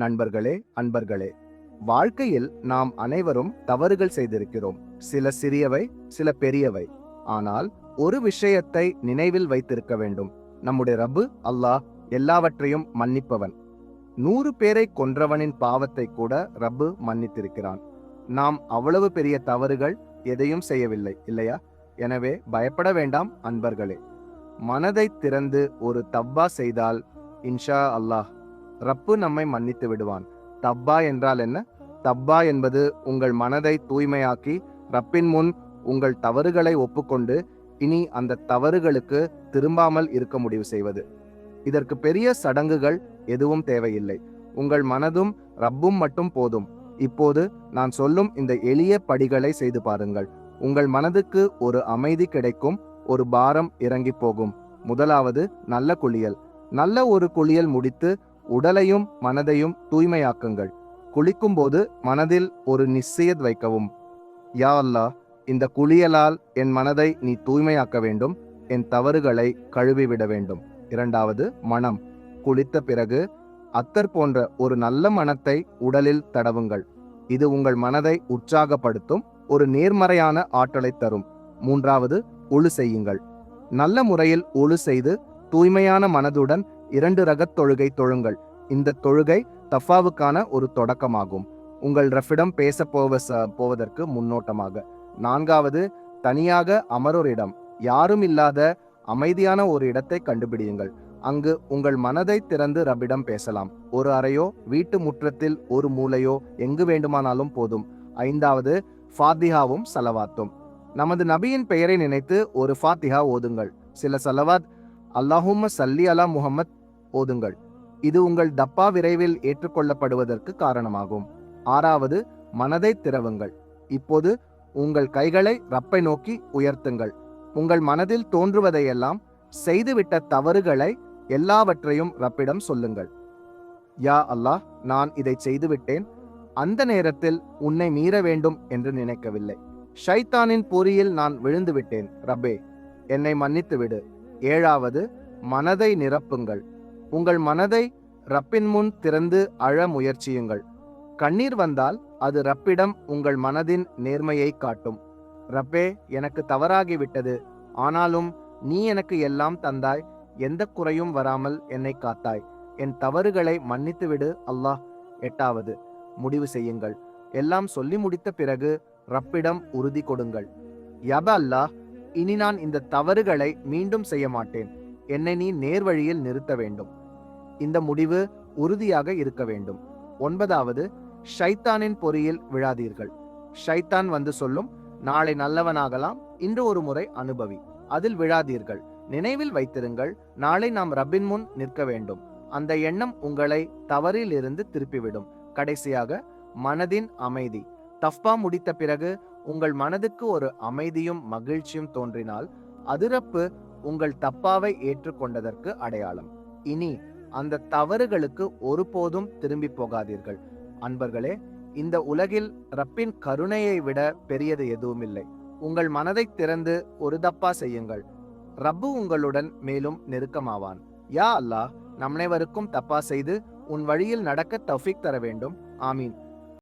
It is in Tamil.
நண்பர்களே அன்பர்களே வாழ்க்கையில் நாம் அனைவரும் தவறுகள் செய்திருக்கிறோம். சில சிறியவை சில பெரியவை. ஆனால் ஒரு விஷயத்தை நினைவில் வைத்திருக்க வேண்டும். நம்முடைய ரப்பு அல்லாஹ் எல்லாவற்றையும் மன்னிப்பவன். நூறு பேரை கொன்றவனின் பாவத்தை கூட ரப்பு மன்னித்திருக்கிறான். நாம் அவ்வளவு பெரிய தவறுகள் எதையும் செய்யவில்லை இல்லையா? எனவே பயப்பட வேண்டாம் அன்பர்களே. மனதை திறந்து ஒரு தவ்வா செய்தால் இன்ஷா அல்லாஹ் ரப்பு நம்மை மன்னித்து விடுவான். தப்பா என்றால் என்ன? தப்பா என்பது உங்கள் மனதை தூய்மையாக்கி ரப்பின் முன் உங்கள் தவறுகளை ஒப்புக்கொண்டு இனி அந்த தவறுகளுக்கு திரும்பாமல் இருக்க முடிவு செய்வது. இதற்கு பெரிய சடங்குகள் எதுவும் தேவையில்லை. உங்கள் மனதும் ரப்பும் மட்டும் போதும். இப்போது நான் சொல்லும் இந்த எளிய படிகளை செய்து பாருங்கள். உங்கள் மனதுக்கு ஒரு அமைதி கிடைக்கும் ஒரு பாரம் இறங்கி போகும். முதலாவது நல்ல குளியல். நல்ல ஒரு குளியல் முடித்து உடலையும் மனதையும் தூய்மையாக்குங்கள். குளிக்கும்போது மனதில் ஒரு நிச்சயத் வைக்கவும். யா அல்லா இந்த குளியலால் என் மனதை நீ தூய்மையாக்க வேண்டும். என் தவறுகளை கழுவிவிட வேண்டும். இரண்டாவது மனம். குளித்த பிறகு அத்தர் போன்ற ஒரு நல்ல மனத்தை உடலில் தடவுங்கள். இது உங்கள் மனதை உற்சாகப்படுத்தும் ஒரு நேர்மறையான ஆற்றலை தரும். மூன்றாவது ஒழு செய்யுங்கள். நல்ல முறையில் ஒழு செய்து தூய்மையான மனதுடன் இரண்டு ரகத் தொழுகை தொழுங்கள். இந்த தொழுகை தஃபாவுக்கான ஒரு தொடக்கமாகும். உங்கள் ரஃபிடம் பேச போவ போவதற்கு முன்னோட்டமாக. நான்காவது தனியாக அமரோரிடம். யாரும் இல்லாத அமைதியான ஒரு இடத்தை கண்டுபிடியுங்கள். அங்கு உங்கள் மனதை திறந்து ரப்பிடம் பேசலாம். ஒரு அறையோ வீட்டு முற்றத்தில் ஒரு மூலையோ எங்கு வேண்டுமானாலும் போதும். ஐந்தாவது ஃபாத்திஹாவும் சலவாத்தும். நமது நபியின் பெயரை நினைத்து ஒரு ஃபாத்திஹா ஓதுங்கள். சில சலவாத் அல்லாஹும்ம சல்லி அலா முஹம்மத் ஓதுங்கள். இது உங்கள் தப்பா விரைவில் ஏற்றுக்கொள்ளப்படுவதற்கு காரணமாகும். ஆறாவது மனதை திறவுங்கள். இப்போது உங்கள் கைகளை ரப்பை நோக்கி உயர்த்துங்கள். உங்கள் மனதில் தோன்றுவதையெல்லாம் செய்துவிட்ட தவறுகளை எல்லாவற்றையும் ரப்பிடம் சொல்லுங்கள். யா அல்லாஹ் நான் இதை செய்துவிட்டேன். அந்த நேரத்தில் உன்னை மீற வேண்டும் என்று நினைக்கவில்லை. ஷைத்தானின் பொறியில் நான் விழுந்துவிட்டேன். ரப்பே என்னை மன்னித்து விடு ஏழாவது மனதை நிரப்புங்கள். உங்கள் மனதை ரப்பின் முன் திறந்து அழ முயற்சியுங்கள். கண்ணீர் வந்தால் அது ரப்பிடம் உங்கள் மனதின் நேர்மையை காட்டும். ரப்பே எனக்கு தவறாகிவிட்டது. ஆனாலும் நீ எனக்கு எல்லாம் தந்தாய். எந்த குறையும் வராமல் என்னை காத்தாய். என் தவறுகளை மன்னித்துவிடு அல்லாஹ். எட்டாவது முடிவு செய்யுங்கள். எல்லாம் சொல்லி முடித்த பிறகு ரப்பிடம் உறுதி கொடுங்கள். யப அல்லாஹ் இனி நான் இந்த தவறுகளை மீண்டும் செய்ய மாட்டேன். என்னை நீ நேர்வழியில் நிறுத்த வேண்டும். இந்த முடிவு உறுதியாக இருக்க வேண்டும். ஒன்பதாவது ஷைத்தானின் பொறியில் விழாதீர்கள். ஷைத்தான் வந்து சொல்லும் நாளை நல்லவனாகலாம் இன்று ஒரு முறை அனுபவி. அதில் விழாதீர்கள். நினைவில் வைத்திருங்கள் நாளை நாம் ரப்பின் முன் நிற்க வேண்டும். அந்த எண்ணம் உங்களை தவறிலிருந்து திருப்பிவிடும். கடைசியாக மனதின் அமைதி. தஃபா முடித்த பிறகு உங்கள் மனதுக்கு ஒரு அமைதியும் மகிழ்ச்சியும் தோன்றினால் அதிரப்பு உங்கள் தப்பாவை ஏற்றுக்கொண்டதற்கு அடையாளம். இனி அந்த தவறுகளுக்கு ஒருபோதும் திரும்பி போகாதீர்கள். அன்பர்களே இந்த உலகில் ரப்பின் கருணையை விட பெரியது எதுவும் இல்லை உங்கள் மனதை திறந்து ஒரு தப்பா செய்யுங்கள். ரப்பு உங்களுடன் மேலும் நெருக்கமாவான். யா அல்லாஹ் நம்மனைவருக்கும் தப்பா செய்து உன் வழியில் நடக்க தௌஃபிக் தர வேண்டும். ஆமீன்.